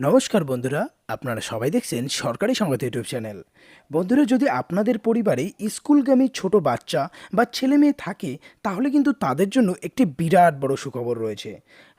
নমস্কার বন্ধুরা আপনারা সবাই দেখছেন সরকারি সংবাদ ইউটিউব চ্যানেল। বন্ধুরা, যদি আপনাদের পরিবারে স্কুলগামী ছোট বাচ্চা বা ছেলে মেয়ে থাকে, তাহলে কিন্তু তাদের জন্য একটি বিরাট বড় সুখবর রয়েছে।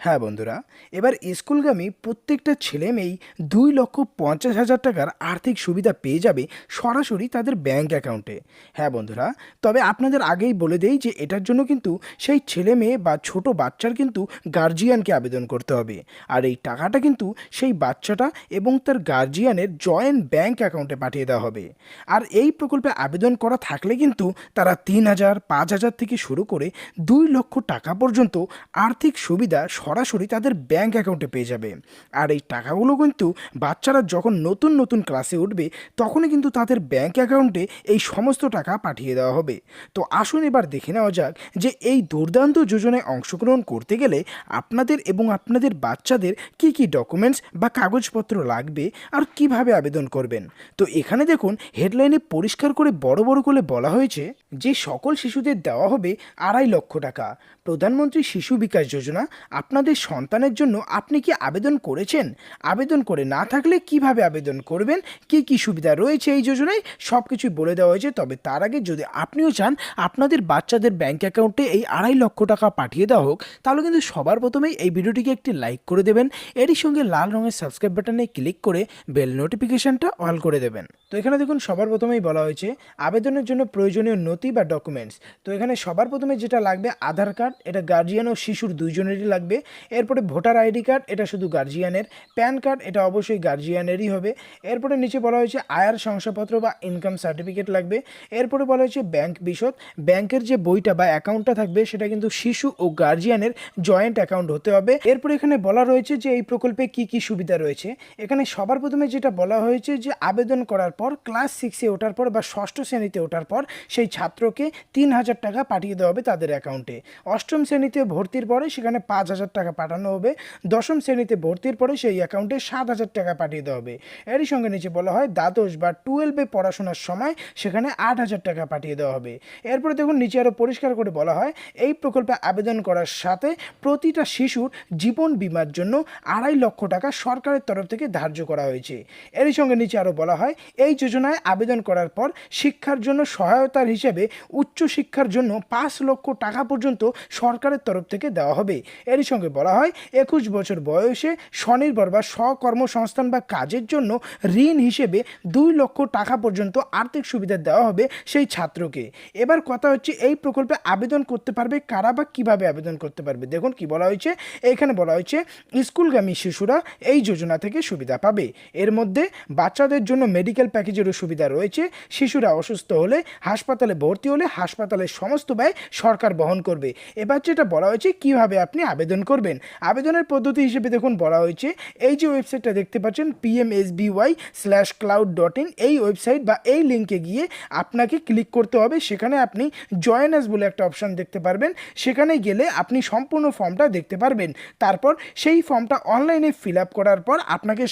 হ্যাঁ বন্ধুরা, এবার স্কুলগামী প্রত্যেকটা ছেলে মেয়েই দুই লক্ষ পঞ্চাশ হাজার টাকার আর্থিক সুবিধা পেয়ে যাবে সরাসরি তাদের ব্যাংক অ্যাকাউন্টে। হ্যাঁ বন্ধুরা, তবে আপনাদের আগেই বলে দেই যে এটার জন্য কিন্তু সেই ছেলে মেয়ে বা ছোট বাচ্চার কিন্তু গার্জিয়ানকে আবেদন করতে হবে। আর এই টাকাটা কিন্তু সেই বাচ্চাটা এবং তার গার্জিয়ানের জয়েন্ট ব্যাংক অ্যাকাউন্টে পাঠিয়ে দেওয়া হবে। আর এই প্রকল্পে আবেদন করা থাকলে কিন্তু তারা তিন হাজার, পাঁচ হাজার থেকে শুরু করে দুই লক্ষ টাকা পর্যন্ত আর্থিক সুবিধা সরাসরি তাদের ব্যাংক অ্যাকাউন্টে পেয়ে যাবে। আর এই টাকাগুলো কিন্তু বাচ্চারা যখন নতুন নতুন ক্লাসে উঠবে, তখনই কিন্তু তাদের ব্যাংক অ্যাকাউন্টে এই সমস্ত টাকা পাঠিয়ে দেওয়া হবে। তো আসুন এবার দেখে নেওয়া যাক যে এই দুর্দান্ত যোজনায় অংশগ্রহণ করতে গেলে আপনাদের এবং আপনাদের বাচ্চাদের কি কি ডকুমেন্টস বা কাগজপত্র লাগবে আর কীভাবে আবেদন করবেন? তো এখানে দেখুন হেডলাইনে পরিষ্কার করে বড় বড় করে বলা হয়েছে যে সকল শিশুদের দেওয়া হবে আড়াই লক্ষ টাকা। প্রধানমন্ত্রী শিশু বিকাশ যোজনা, আপনাদের সন্তানের জন্য আপনি কি আবেদন করেছেন? আবেদন করে না থাকলে কীভাবে আবেদন করবেন? কি কি সুবিধা রয়েছে এই যোজনায়? সব কিছুই বলে দেওয়া হয়েছে, তবে তার আগে যদি আপনিও চান, আপনাদের বাচ্চাদের ব্যাঙ্ক অ্যাকাউন্টে এই আড়াই লক্ষ টাকা পাঠিয়ে দেওয়া হোক, তাহলে কিন্তু সবার প্রথমেই এই ভিডিওটিকে একটি লাইক করে দেবেন। এরই সঙ্গে লাল রঙের সাবস্ক্রাইব বাটনে ক্লিক করে বেল নোটিফিকেশনটা অল করে দেবেন। তো এখানে দেখুন, সবার প্রথমেই বলা হয়েছে আবেদনের জন্য প্রয়োজনীয় নথি বা ডকুমেন্টস তো এখানে সবার প্রথমে যেটা লাগবে, আধার কার্ড, এটা গার্জিয়ান ও শিশুর দুইজনেরই লাগবে। এরপরে ভোটার আইডি কার্ড, এটা শুধু গার্জিয়ানের প্যান কার্ড, এটা অবশ্যই গার্জিয়ানেরই হবে। এরপরে নিচে বলা হয়েছে আয়ার শংসাপত্র বা ইনকাম সার্টিফিকেট লাগবে। এরপরে বলা হয়েছে ব্যাংক বিশদ। ব্যাংকের যে বইটা বা অ্যাকাউন্টটা থাকবে, সেটা কিন্তু শিশু ও গার্জিয়ানের জয়েন্ট অ্যাকাউন্ট হতে হবে। এরপরে এখানে বলা রয়েছে যে এই প্রকল্পে কি কি সুবিধা রয়েছে। এখানে সবার প্রথমে যেটা বলা হয়েছে যে আবেদন করার পর ক্লাস সিক্সে ওঠার পর বা ষষ্ঠ শ্রেণীতে ওঠার পর সেই ছাত্রকে তিন হাজার টাকা পাঠিয়ে দেওয়া হবে তাদের অ্যাকাউন্টে। অষ্টম শ্রেণীতে ভর্তির পরে সেখানে পাঁচ হাজার টাকা পাঠানো হবে। দশম শ্রেণীতে ভর্তির পরে সেই অ্যাকাউন্টে সাত হাজার টাকা পাঠিয়ে দেওয়া হবে। এরই সঙ্গে নিচে বলা হয় দ্বাদশ বা টুয়েলভে পড়াশোনার সময় সেখানে আট হাজার টাকা পাঠিয়ে দেওয়া হবে। এরপরে দেখুন নিচে আরও পরিষ্কার করে বলা হয়, এই প্রকল্পে আবেদন করার সাথে প্রতিটা শিশুর জীবন বিমার জন্য আড়াই লক্ষ টাকা সরকারের তরফ থেকে ধার্য করা হয়েছে। এরই সঙ্গে নিচে আরও বলা হয়, এই যোজনায় আবেদন করার পর শিক্ষার জন্য সহায়তার হিসেবে উচ্চ শিক্ষার জন্য পাঁচ লক্ষ টাকা পর্যন্ত সরকারের তরফ থেকে দেওয়া হবে। এরই সঙ্গে বলা হয়, একুশ বছর বয়সে স্বনির্ভর বা স্বকর্মসংস্থান বা কাজের জন্য ঋণ হিসেবে দুই লক্ষ টাকা পর্যন্ত আর্থিক সুবিধা দেওয়া হবে সেই ছাত্রকে। এবার কথা হচ্ছে, এই প্রকল্পে আবেদন করতে পারবে কারা বা কীভাবে আবেদন করতে পারবে? দেখুন কি বলা হয়েছে। এখানে বলা হয়েছে, স্কুলগামী শিশুরা এই যোজনা থেকে সুবিধা পাবে। এর মধ্যে বাচ্চাদের জন্য মেডিকেল প্যাকেজেরও সুবিধা রয়েছে। শিশুরা অসুস্থ হলে হাসপাতালে ভর্তি হলে হাসপাতালের সমস্ত ব্যয় সরকার বহন করবে। এবার যেটা বলা হয়েছে, কীভাবে আপনি আবেদন করবেন? আবেদনের পদ্ধতি হিসেবে দেখুন, বলা হয়েছে, এই যে ওয়েবসাইটটা দেখতে পাচ্ছেন PMSBY slash cloud dot in এই ওয়েবসাইট বা এই লিঙ্কে গিয়ে আপনাকে ক্লিক করতে হবে। সেখানে আপনি জয়েন আস বলে একটা অপশান দেখতে পারবেন। সেখানে গেলে আপনি সম্পূর্ণ ফর্মটা দেখতে পারবেন। তারপর সেই ফর্মটা অনলাইনে ফিল আপ করার পর আপনাকে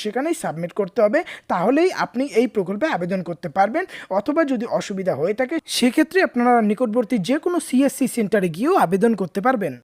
সাবমিট করতে হবে, তাহলেই আপনি এই প্রকল্পে আবেদন করতে পারবেন। অথবা যদি অসুবিধা হয়ে থাকে, সেক্ষেত্রে আপনারা নিকটবর্তী যে কোনো সিএসসি সেন্টারে গিয়েও আবেদন করতে পারবেন।